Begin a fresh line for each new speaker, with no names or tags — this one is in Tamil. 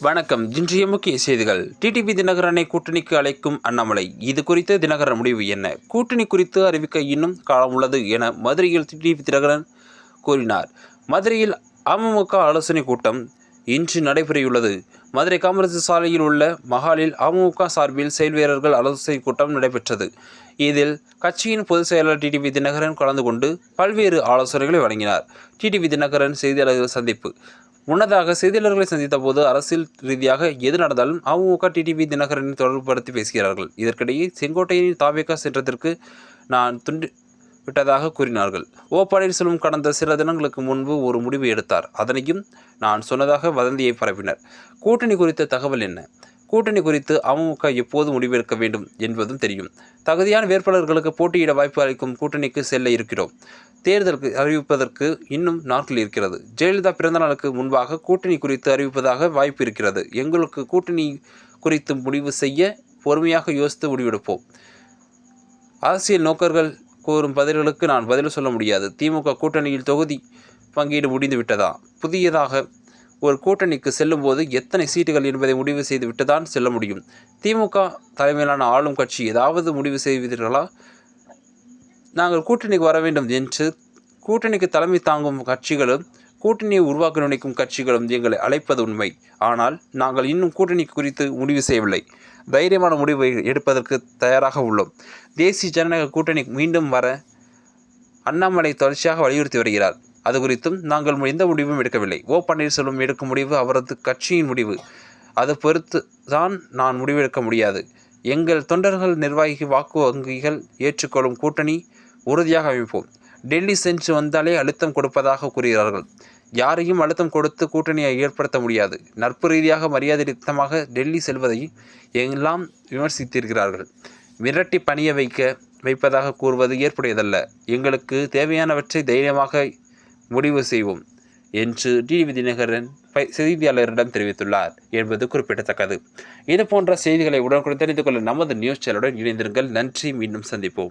வணக்கம். இன்றைய முக்கிய செய்திகள். டிடிபி தினகரனை கூட்டணிக்கு அழைக்கும் அண்ணாமலை. இது குறித்து தினகரன் முடிவு என்ன? கூட்டணி குறித்து அறிவிக்க இன்னும் காலம் உள்ளது என மதுரையில் டிடிபி தினகரன் கூறினார். மதுரையில் அமமுக ஆலோசனை கூட்டம் இன்று நடைபெறவுள்ளது. மதுரை காமராஜ் சாலையில் உள்ள மகாலில் அமமுக சார்பில் செயல் வீரர்கள் ஆலோசனை கூட்டம் நடைபெற்றது. இதில் கட்சியின் பொதுச் செயலாளர் டிடிவி தினகரன் கலந்து கொண்டு பல்வேறு ஆலோசனைகளை வழங்கினார். டிடிவி தினகரன் செய்தியாளர்கள் சந்திப்பு. முன்னதாக செய்தியாளர்களை சந்தித்த போது அரசியல் ரீதியாக எது நடந்தாலும் அமமுக டிடிவி தினகரனை தொடர்புபடுத்தி பேசுகிறார்கள். இதற்கிடையே செங்கோட்டையின் தாவேக்கா சென்றதற்கு நான் துண்டி விட்டதாக கூறினார்கள். ஓ பன்னீர்செல்வம் கடந்த சில தினங்களுக்கு முன்பு ஒரு முடிவு எடுத்தார். அதனையும் நான் சொன்னதாக வதந்தியை பரப்பினர். கூட்டணி குறித்த தகவல் என்ன? கூட்டணி குறித்து அமமுக எப்போது முடிவெடுக்க வேண்டும் என்பதும் தெரியும். தகுதியான வேட்பாளர்களுக்கு போட்டியிட வாய்ப்பு அளிக்கும் கூட்டணிக்கு செல்ல இருக்கிறோம். தேர்தலுக்கு அறிவிப்பதற்கு இன்னும் நாட்கள் இருக்கிறது. ஜெயலலிதா பிறந்த நாளுக்கு முன்பாக கூட்டணி குறித்து அறிவிப்பதாக வாய்ப்பு இருக்கிறது. எங்களுக்கு கூட்டணி குறித்து முடிவு செய்ய பொறுமையாக யோசித்து முடிவெடுப்போம். அரசியல் நோக்கர்கள் கூறும் பதில்களுக்கு நான் பதில் சொல்ல முடியாது. திமுக கூட்டணியில் தொகுதி பங்கீடு முடிந்துவிட்டதா? புதியதாக ஒரு கூட்டணிக்கு செல்லும்போது எத்தனை சீட்டுகள் என்பதை முடிவு செய்து விட்டுதான் செல்ல முடியும். திமுக தலைமையிலான ஆளும் கட்சி ஏதாவது முடிவு செய்வீர்களா? நாங்கள் கூட்டணிக்கு வர வேண்டும் என்று கூட்டணிக்கு தலைமை தாங்கும் கட்சிகளும் கூட்டணியை உருவாக்க நினைக்கும் கட்சிகளும் எங்களை அழைப்பது உண்மை. ஆனால் நாங்கள் இன்னும் கூட்டணி குறித்து முடிவு செய்யவில்லை. தைரியமான முடிவை எடுப்பதற்கு தயாராக உள்ளோம். தேசிய ஜனநாயக கூட்டணி மீண்டும் வர அண்ணாமலை தொடர்ச்சியாக வலியுறுத்தி வருகிறார். அது குறித்தும் நாங்கள் எந்த முடிவும் எடுக்கவில்லை. ஓ பன்னீர்செல்வம் எடுக்கும் முடிவு அவரது கட்சியின் முடிவு. அது பொறுத்து தான் நான் முடிவெடுக்க முடியாது. எங்கள் தொண்டர்கள் நிர்வாகி வாக்கு வங்கிகள் ஏற்றுக்கொள்ளும் கூட்டணி உறுதியாக அமைப்போம். டெல்லி சென்று வந்தாலே அழுத்தம் கொடுப்பதாக கூறுகிறார்கள். யாரையும் அழுத்தம் கொடுத்து கூட்டணியை ஏற்படுத்த முடியாது. நட்பு ரீதியாக மரியாதை டெல்லி செல்வதை எல்லாம் விமர்சித்திருக்கிறார்கள். மிரட்டி பணிய வைக்க வைப்பதாக கூறுவது ஏற்புடையதல்ல. எங்களுக்கு தேவையானவற்றை தைரியமாக முடிவு செய்வோம் என்று டிவி தினகரன் பை- செய்தியாளரிடம் தெரிவித்துள்ளார் என்பது குறிப்பிடத்தக்கது. இது போன்ற செய்திகளை உடனுக்குடன் தெரிந்து கொள்ள நமது நியூஸ் சேனலுடன் இணைந்திருங்கள். நன்றி. மீண்டும் சந்திப்போம்.